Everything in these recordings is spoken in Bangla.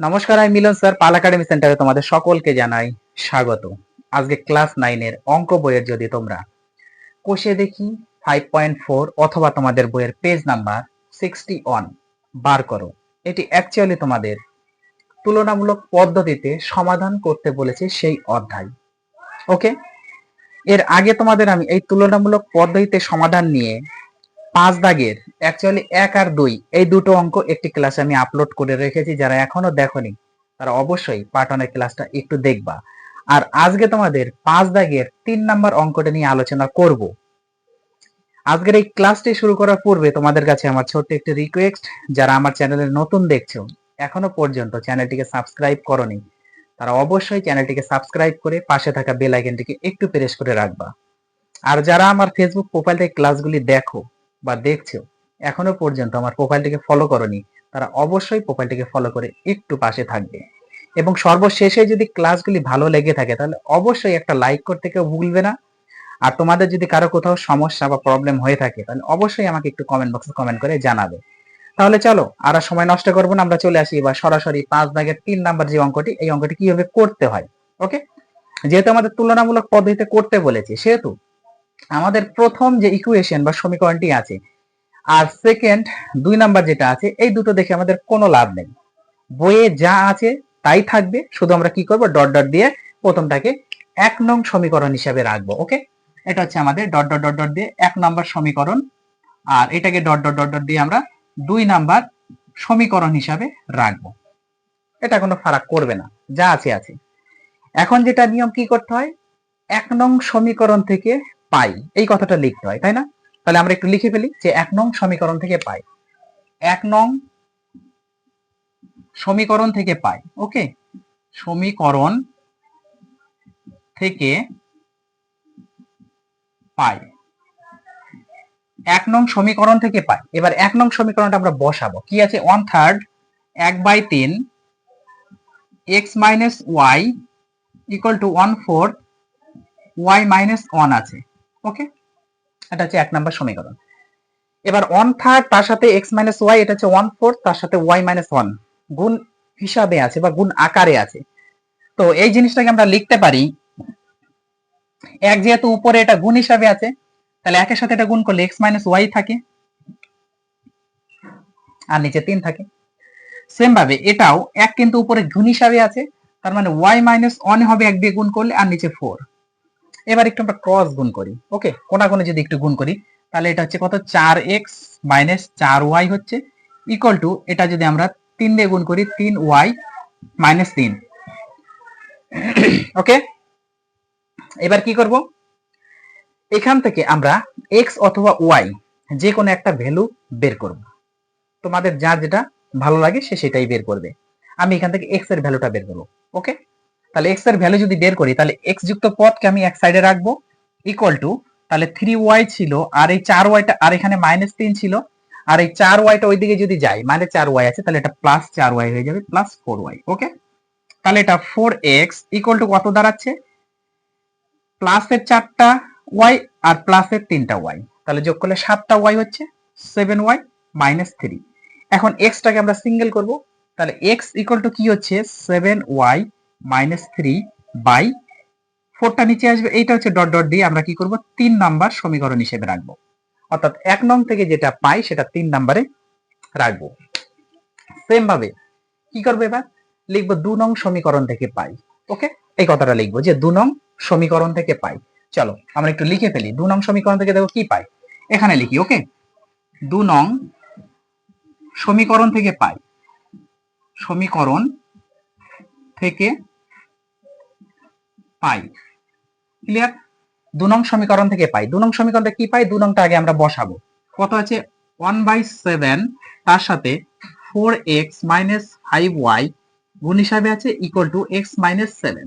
নমস্কার, আমি মিলন স্যার, পাল একাডেমি সেন্টারে তোমাদের সকলকে জানাই স্বাগত। আজকে ক্লাস নাইনের অঙ্ক বইয়ের যদি তোমরা কোষে দেখি ফাইভ পয়েন্ট ফোর অথবা তোমাদের বইয়ের পেজ নাম্বার সিক্সটি ওয়ান বার করো। এটি অ্যাকচুয়ালি তোমাদের তুলনামূলক পদ্ধতিতে সমাধান করতে বলেছে সেই অধ্যায়। ওকে এর আগে তোমাদের আমি এই তুলনামূলক পদ্ধতিতে সমাধান নিয়ে পাঁচ দাগের অ্যাকচুয়ালি এক আর দুই, এই দুটো অঙ্ক একটি ক্লাসে আমি আপলোড করে রেখেছি, যারা এখনও দেখোনি, তারা অবশ্যই পাটনের ক্লাসটা একটু দেখবা। আর আজকে তোমাদের পাঁচ দাগের তিন নাম্বার অঙ্কটা নিয়ে আলোচনা করব। আজকের এই ক্লাসটি শুরু করার পূর্বে তোমাদের কাছে আমার ছোট্ট একটি রিকোয়েস্ট যারা আমার চ্যানেলে নতুন দেখছ, এখনও পর্যন্ত চ্যানেলটিকে সাবস্ক্রাইব করনি, তারা অবশ্যই চ্যানেলটিকে সাবস্ক্রাইব করে পাশে থাকা বেল আইকনটিকে একটু প্রেস করে রাখবা। আর যারা আমার ফেসবুক প্রোফাইল থেকে ক্লাসগুলি দেখো বা দেখছ এখনও পর্যন্ত আমার প্রোফাইলটিকে ফলো করনি, তারা অবশ্যই প্রোফাইলটিকে ফলো করে একটু পাশে থাকবে। এবং সর্বশেষে যদি ক্লাসগুলি ভালো লেগে থাকে, তাহলে অবশ্যই একটা লাইক করতে কেউ ভুলবে না। আর তোমাদের যদি কারও কোথাও সমস্যা বা প্রবলেম হয়ে থাকে, তাহলে অবশ্যই আমাকে একটু কমেন্ট বক্সে কমেন্ট করে জানাবে। তাহলে চলো, আর সময় নষ্ট করব না, আমরা চলে আসি এবার সরাসরি পাঁচ দাগের তিন নাম্বার যে অঙ্কটি, এই অঙ্কটি কীভাবে করতে হয় ওকে যেহেতু আমাদের তুলনামূলক পদ্ধতিতে করতে বলেছি, সেহেতু আমাদের প্রথম যে ইকুয়েশন বা সমীকরণটি আছে, আর সেকেন্ড দুই নাম্বার যেটা আছে, এই দুটো দেখে আমাদের কোনো লাভ নেই। বইয়ে যা আছে তাই থাকবে, শুধু আমরা কি করব? ডট ডট দিয়ে প্রথমটাকে এক নং সমীকরণ হিসাবে রাখব ওকে এটা হচ্ছে আমাদের ডট ডট ডট ডট দিয়ে এক নাম্বার সমীকরণ, আর এটাকে ডট ডট ডট ডট দিয়ে আমরা দুই নাম্বার সমীকরণ হিসাবে রাখব। এটা কোনো ফারাক করবে না, যা আছে আছে। এখন যেটা নিয়ম কি করতে হয়? এক নং সমীকরণ থেকে পাই। এই কথাটা লিখতে হয়, তাই না? তাহলে আমরা একটু লিখে ফেলি যে এক নং সমীকরণ থেকে পাই। এক নং সমীকরণ থেকে পাই, ওকে? সমীকরণ থেকে পাই। এক নং সমীকরণ থেকে পাই। এবার এক নং সমীকরণটা আমরা বসাবো। কি আছে? ওয়ান থার্ড এক বাই তিন x minus y equal to one fourth y minus one আছে। ওকে এটা হচ্ছে এক নাম্বার সমীকরণ। এবার ওয়ান থার্ড তার সাথে এক্স মাইনাস ওয়াই এটা হচ্ছে ওয়ান ফোর্থ তার সাথে ওয়াই মাইনাস ওয়ান গুণ হিসাবে আছে বা গুণ আকারে আছে। তো এই জিনিসটাকে আমরা লিখতে পারি, এক যেহেতু উপরে এটা গুণ হিসাবে আছে, তাহলে একের সাথে এটা গুণ করলে এক্স মাইনাস ওয়াই থাকে, আর নিচে তিন থাকে। সেম ভাবে এটাও এক কিন্তু উপরে গুণ হিসাবে আছে, তার মানে ওয়াই মাইনাস ওয়ান হবে এক দিয়ে গুণ করলে, আর নিচে ফোর এবার একটু আমরা ক্রস গুণ করি ওকে কোনা কোনে যদি একটু গুণ করি, তাহলে এটা হচ্ছে কত? চার এক্স মাইনাস চার ওয়াই হচ্ছে ইকুয়াল টু এটা যদি আমরা তিন দিয়ে গুণ করি, তিন ওয়াই মাইনাস তিন ওকে এবার কি করব? এখান থেকে আমরা এক্স অথবা ওয়াই যে কোনো একটা ভ্যালু বের করব। তোমাদের যার যেটা ভালো লাগে সে সেটাই বের করবে। আমি এখান থেকে এক্সের ভ্যালুটা বের করব ওকে তাহলে এক্সের ভ্যালু যদি বের করি, তাহলে এক্স যুক্ত পদকে আমি এক সাইডে রাখব ইকুয়াল টু তাহলে থ্রি ওয়াই ছিল, আর এই চার ওয়াইটা আর এখানে মাইনাস তিন ছিল, আর এই চার ওয়াইটা ওইদিকে যদি যাই মানে চার ওয়াই আছে, তাহলে এটা প্লাস চার ওয়াই হয়ে যাবে প্লাস ফোর ওয়াই ওকে তাহলে এটা ফোর এক্স ইকুয়াল টু কত দাঁড়াচ্ছে? প্লাসের চারটা ওয়াই আর প্লাসের তিনটা ওয়াই তাহলে যোগ করলে সাতটা ওয়াই হচ্ছে সেভেন ওয়াই মাইনাস থ্রি এখন এক্সটাকে আমরা সিঙ্গেল করব, তাহলে এক্স ইকুয়াল টু কি হচ্ছে? Seven y minus three by ফোরটা নিচে আসবে। এইটা হচ্ছে ডট ডট দিয়ে আমরা কি করব? তিন নাম্বার সমীকরণ হিসেবে রাখব। অর্থাৎ এক নং থেকে যেটা পাই সেটা তিন নাম্বারে রাখব। সেম ভাবে কি করব এবার? লিখব দু নং সমীকরণ থেকে পাই। ওকে এই কথাটা লিখব যে দু নং সমীকরণ থেকে পাই। চলো, আমরা একটু লিখে ফেলি। দু নং সমীকরণ থেকে দেখো কি পাই? এখানে লিখি ওকে দু নং সমীকরণ থেকে পাই। সমীকরণ থেকে পাই। ক্লিয়ার দু নং সমীকরণ থেকে পাই। দু নং সমীকরণটা কি পাই? দু নংটা আগে আমরা বসাবো। কত আছে? ওয়ান বাই সেভেন তার সাথে four x minus five y গুণ হিসাবে আছে equal to x minus seven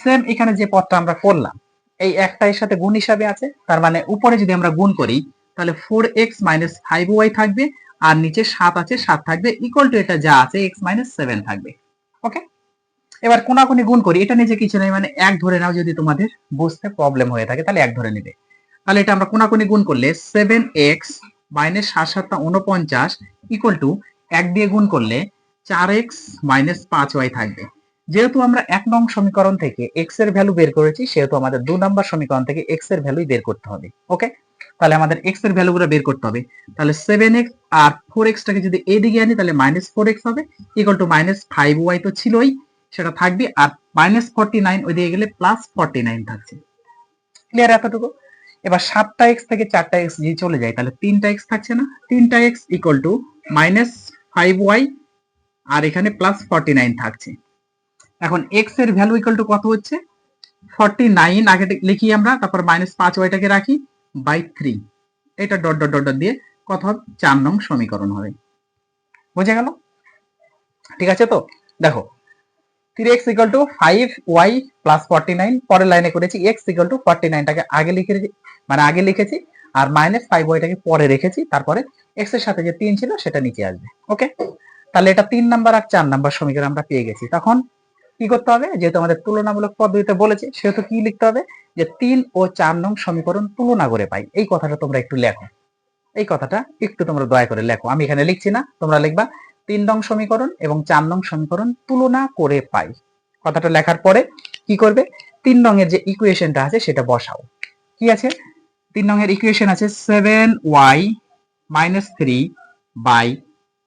same এখানে যে পদটা আমরা করলাম, এই একটা এর সাথে গুণ হিসাবে আছে, তার মানে উপরে যদি আমরা গুণ করি, তাহলে four x minus five y থাকবে, আর নিচে সাত আছে, সাত থাকবে ইকুয়াল টু এটা যা আছে এক্স মাইনাস সেভেন থাকবে। ওকে এবার কোনাকুনি গুণ করি, এটা নিজে কিছু নেই মানে এক ধরে নাও যদি তোমাদের বুঝতে প্রবলেম হয়ে থাকে, তাহলে এক ধরে নেবে। তাহলে এটা আমরা কোনাকুনি গুণ করলে সেভেন এক্স মাইনাস সাত সাতটা উনপঞ্চাশ ইকুয়াল টু এক দিয়ে গুণ করলে চার এক্স মাইনাস পাঁচ ওয়াই থাকবে। যেহেতু আমরা এক নং সমীকরণ থেকে এক্সের ভ্যালু বের করেছি, সেহেতু আমাদের দু নম্বর সমীকরণ থেকে এক্সের ভ্যালু বের করতে হবে ওকে তাহলে আমাদের এক্সের ভ্যালুগুলো বের করতে হবে। তাহলে সেভেন এক্স আর ফোর এক্সটাকে যদি এদিকে আনি, তাহলে মাইনাস ফোর এক্স হবে equal to minus five y তো ছিলই। সেটা থাকবে আর মাইনাস ফর্টি নাইন ওই দিকে গেলে প্লাস ফর্টি নাইন থাকছে। ক্লিয়ার এতটুকু? এবার সাতটা এক্স থেকে চারটা এক্স যদি চলে যায়, তাহলে তিনটা এক্স থাকছে না? তিনটা x equal to minus five y আর এখানে প্লাস ফর্টি নাইন থাকছে। এখন এক্সের ভ্যালু ইকুয়াল টু কত হচ্ছে? ফর্টি নাইন আগে লিখি আমরা, তারপর মাইনাস পাঁচ ওয়াইটাকে রাখি বাই থ্রি এটা ডট ডট ডট ডট দিয়ে কত হবে চার নং সমীকরণ হবে। বুঝে গেল? ঠিক আছে তো? দেখো three x equal to five y পরের লাইনে করেছি এক্স ইকুয়াল টু ফর্টি নাইনটাকে আগে লিখেছি মানে আগে লিখেছি, আর মাইনাস ফাইভ ওয়াইটাকে পরে রেখেছি, তারপরে এক্সের সাথে যে তিন ছিল সেটা নিচে আসবে ওকে তাহলে এটা তিন নাম্বার আর চার নাম্বার সমীকরণ আমরা পেয়ে গেছি। তখন কি করতে হবে? যেহেতু আমাদের তুলনামূলক পদ্ধতিতে বলেছে, সেহেতু কি লিখতে হবে? যে তিন ও চার নং সমীকরণ তুলনা করে পাই। এই কথাটা তোমরা একটু লেখো। এই কথাটা একটু তোমরা দয়া করে লেখো। আমি এখানে লিখছি না, তোমরা লিখবা। তিন নং সমীকরণ এবং চার নং সমীকরণ তুলনা করে পাই। কথাটা লেখার পরে কি করবে? তিন রঙের যে ইকুয়েশনটা আছে সেটা বসাও। কি আছে? তিন রঙের ইকুয়েশন আছে seven y minus three by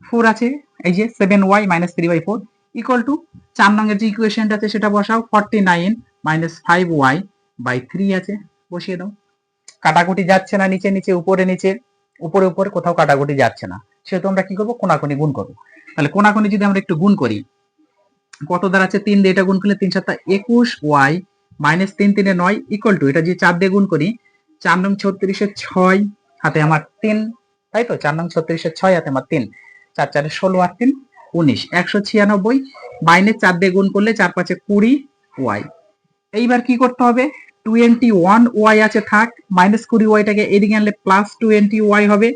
four আছে। এই যে seven y minus three by four equal to চার রঙের যে ইকুয়েশনটা আছে সেটা বসাও। Forty nine minus five y by three আছে। বসিয়ে দাও। কাটাকুটি যাচ্ছে না নিচে নিচে, উপরে, নিচে। উপরে উপরে কোথাও কাটাকুটি যাচ্ছে না। সেহেতু আমরা কি করব? কোনাকুনি গুণ করব। তাহলে কোনাকুনি যদি আমরা একটু গুণ করি, কত দাঁড়াচ্ছে? তিন দিয়ে এটা গুণ করলে তিন সাতটা একুশ, ওয়াই মাইনাস তিন তিনে নয় ইকুয়াল টু এটা যদি চার দিয়ে গুণ করি, চার নং ছত্রিশের ছয় হাতে আমার তিন, তাই তো? চার নং ছত্রিশের ছয় হাতে আমার তিন, চার চারে ষোলো আর তিন, উনিশ, একশো ছিয়ানব্বই, মাইনাস চার দিয়ে গুণ করলে চার পাঁচে কুড়ি, ওয়াই। এইবার কি করতে হবে? টোয়েন্টি ওয়ান ওয়াই আছে, থাক। মাইনাস কুড়ি ওয়াইটাকে এদিকে আনলে প্লাস টোয়েন্টি ওয়াই হবে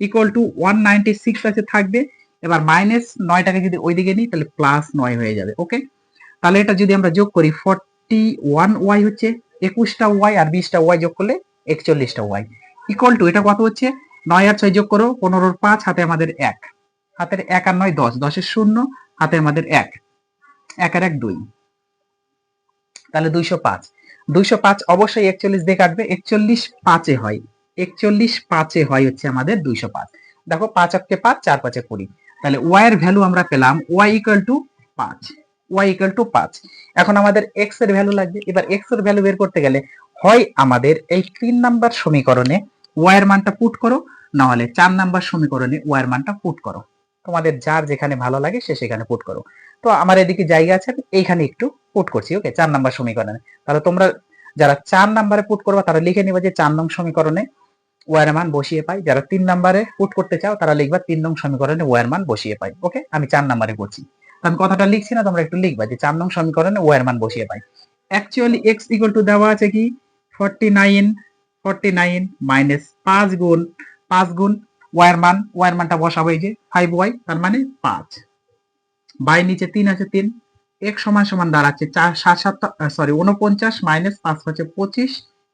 equal to one ninety six আছে, থাকবে। এবার মাইনাস নয়টাকে যদি ওইদিকে নিই, তাহলে প্লাস নয় হয়ে যাবে ওকে তাহলে এটা যদি আমরা যোগ করি ফর্টি ওয়ান ওয়াই হচ্ছে, একুশটা ওয়াই আর বিশটা ওয়াই যোগ করলে একচল্লিশটা ওয়াই ইকুয়াল টু এটা কত হচ্ছে? নয় আর ছয় যোগ করো, পনেরোর পাঁচ, হাতে আমাদের এক। হাতের এক আর নয়, দশ। দশের শূন্য, হাতে আমাদের এক। এক আর এক, দুই। তাহলে দুইশো পাঁচ। দুইশো পাঁচ অবশ্যই একচল্লিশ দিয়ে কাটবে, একচল্লিশ পাঁচে হয়। একচল্লিশ পাঁচে হয় হচ্ছে আমাদের দুইশো পাঁচ। দেখো পাঁচ আটকে পাঁচ, চার পাঁচে কুড়ি। তাহলে ওয়াই এর ভ্যালু আমরা পেলাম ওয়াই ইকুয়াল টু পাঁচ। ওয়াই ইকুয়াল টু পাঁচ। এখন আমাদের এক্সের ভ্যালু লাগবে। এবার এক্সের ভ্যালু বের করতে গেলে হয় আমাদের এই তিন নাম্বার সমীকরণে ওয়াই এর মানটা পুট করো, না হলে চার নাম্বার সমীকরণে ওয়াই এর মানটা পুট করো। তোমাদের যার যেখানে ভালো লাগে সে সেখানে পুট করো। তো আমার এদিকে জায়গা আছে এইখানে একটু পুট করছি ওকে চার নাম্বার সমীকরণে। তাহলে তোমরা যারা চার নাম্বারে পুট করবা, তারা লিখে নিবা যে চার নং সমীকরণে ওয়ার মান বসিয়ে পাই। যারা তিন নাম্বারে পুট করতে চাও, তারা লিখবা তিন নং সমীকরণে ওয়ার মান বসিয়ে পাই ওকে আমি চার নাম্বারে করছি। আমি কথাটা লিখছি না, তোমরা একটু লিখবা যে চার নং সমীকরণে ওয়ার মান বসিয়ে পাই। অ্যাকচুয়ালি এক্স ইকুয়াল টু দেওয়া আছে কি? Forty nine forty nine minus পাঁচ গুণ পাঁচ গুণ ওয়ার মান ওয়ার মানটা বসাবো এই যে ফাইভ ওয়াই তার মানে পাঁচ। বাই নিচে তিন আছে তিন, এক সমান সমান দাঁড়াচ্ছে চার, সাত সাত সরি উনপঞ্চাশ মাইনাস পাঁচ হচ্ছে পঁচিশ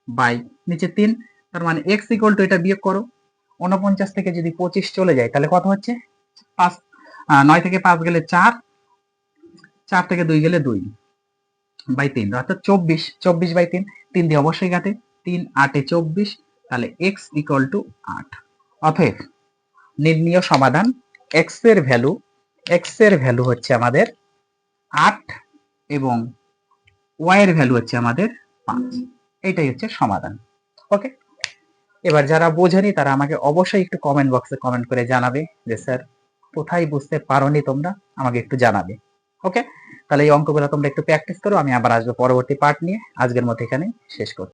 বাই নিচে তিন, তার মানে এক্স ইকুয়াল টু এটা বিয়োগ করো। উনপঞ্চাশ থেকে যদি পঁচিশ চলে যায়, তাহলে কত হচ্ছে? পাঁচ নয় থেকে পাঁচ গেলে চার চার থেকে দুই গেলে দুই বাই তিন, অর্থাৎ চব্বিশ চব্বিশ বাই তিন তিন দিয়ে অবশ্যই কাটে। তিন আটে চব্বিশ, তাহলে এক্স ইকুয়াল টু আট। অতএব নির্ণীয় সমাধান এক্সের ভ্যালু এক্সের ভ্যালু হচ্ছে আমাদের আট এবং ওয়াই এর ভ্যালু হচ্ছে আমাদের পাঁচ। এটাই হচ্ছে সমাধান। ওকে এবার যারা বোঝেনি তারা আমাকে অবশ্যই একটু কমেন্ট বক্সে কমেন্ট করে জানাবে যে, স্যার, কোথায় বুঝতে পারোনি তোমরা? আমাকে একটু জানাবে। ওকে তাহলে এই অঙ্কগুলো তোমরা একটু প্র্যাকটিস করো, আমি আবার আসব পরবর্তী পার্ট নিয়ে। আজকের মতো এখানে শেষ করছি।